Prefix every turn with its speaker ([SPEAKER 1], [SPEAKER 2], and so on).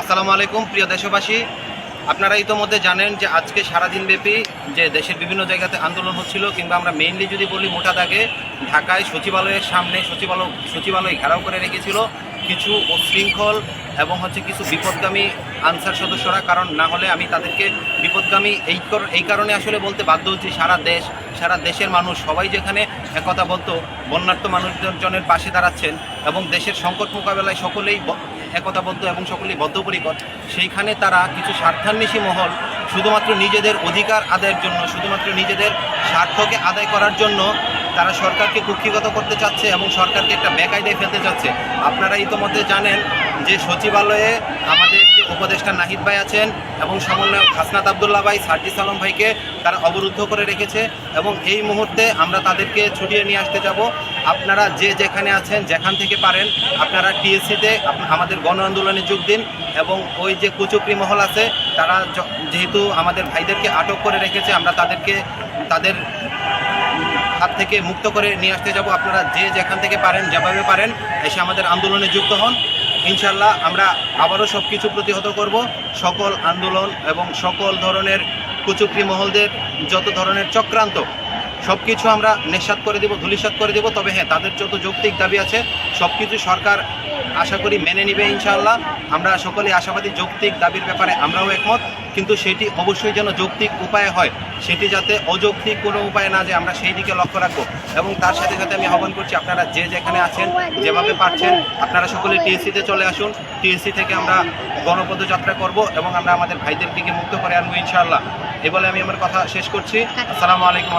[SPEAKER 1] আসসালামু আলাইকুম, প্রিয় দেশবাসী। আপনারা ইতোমধ্যে জানেন যে আজকে সারাদিন ব্যাপী যে দেশের বিভিন্ন জায়গাতে আন্দোলন হচ্ছিল, কিংবা আমরা মেইনলি যদি বলি মোটা দাগে, ঢাকায় সচিবালয়ের সামনে সচিবালয় সচিবালয় ঘেরাও করে রেখেছিল কিছু উশৃঙ্খল এবং হচ্ছে কিছু বিপদগামী আনসার সদস্যরা। কারণ না হলে আমি তাদেরকে বিপদগামী এই এই কারণে আসলে বলতে বাধ্য হচ্ছি, সারা দেশ, সারা দেশের মানুষ সবাই যেখানে একথা বলতো বন্যার্থ মানুষজনের পাশে দাঁড়াচ্ছেন এবং দেশের সংকট মোকাবেলায় সকলেই একতাবদ্ধ এবং সকলেই বদ্ধপরিকর, সেইখানে তারা কিছু স্বার্থান্বেষী মহল শুধুমাত্র নিজেদের অধিকার আদায়ের জন্য, শুধুমাত্র নিজেদের স্বার্থকে আদায় করার জন্য তারা সরকারকে কুক্ষিগত করতে চাচ্ছে এবং সরকারকে একটা বেকায়দায় ফেলতে চাচ্ছে। আপনারা ইতোমধ্যে জানেন যে সচিবালয়ে আমাদের যে উপদেষ্টা নাহিদ ভাই আছেন এবং সমন্বয়ক হাসনাত আবদুল্লাহ ভাই, সার্জিস আলম ভাইকে তারা অবরুদ্ধ করে রেখেছে এবং এই মুহূর্তে আমরা তাদেরকে ছুটিয়ে নিয়ে আসতে যাব। আপনারা যে যেখানে আছেন, যেখান থেকে পারেন, আপনারা টিএসসিতে আমাদের গণ আন্দোলনে যোগ দিন এবং ওই যে কুচুকরি মহল আছে, তারা যেহেতু আমাদের ভাইদেরকে আটক করে রেখেছে, আমরা তাদেরকে, তাদের হাত থেকে মুক্ত করে নিয়ে আসতে যাব। আপনারা যে যেখান থেকে পারেন, যেভাবে পারেন, এসে আমাদের আন্দোলনে যুক্ত হন। ইনশাল্লাহ আমরা আবারও সব কিছু প্রতিহত করব। সকল আন্দোলন এবং সকল ধরনের কুচুকরি মহলদের যত ধরনের চক্রান্ত সব কিছু আমরা নিঃসাত করে দেব ধুলিসাত করে দেব। তবে হ্যাঁ তাদের যত যৌক্তিক দাবি আছে সব কিছু সরকার আশা করি মেনে নিবে ইনশাআল্লাহ। আমরা সকলে আশাবাদী যৌক্তিক দাবির ব্যাপারে আমরাও একমত, কিন্তু সেটি অবশ্যই যেন যৌক্তিক উপায়ে হয়, সেটি যাতে অযৌক্তিক কোনো উপায় না যে আমরা সেই দিকে লক্ষ্য রাখব। এবং তার সাথে সাথে আমি আহ্বান করছি, আপনারা যে যেখানে আছেন, যেভাবে পারছেন, আপনারা সকলে টিএসসিতে চলে আসুন। টিএসসি থেকে আমরা গণপদযাত্রা করব এবং আমরা আমাদের ভাইদেরকে মুক্ত করে আনব ইনশাআল্লাহ। এ বলে আমি আমার কথা শেষ করছি। আসসালামু আলাইকুম।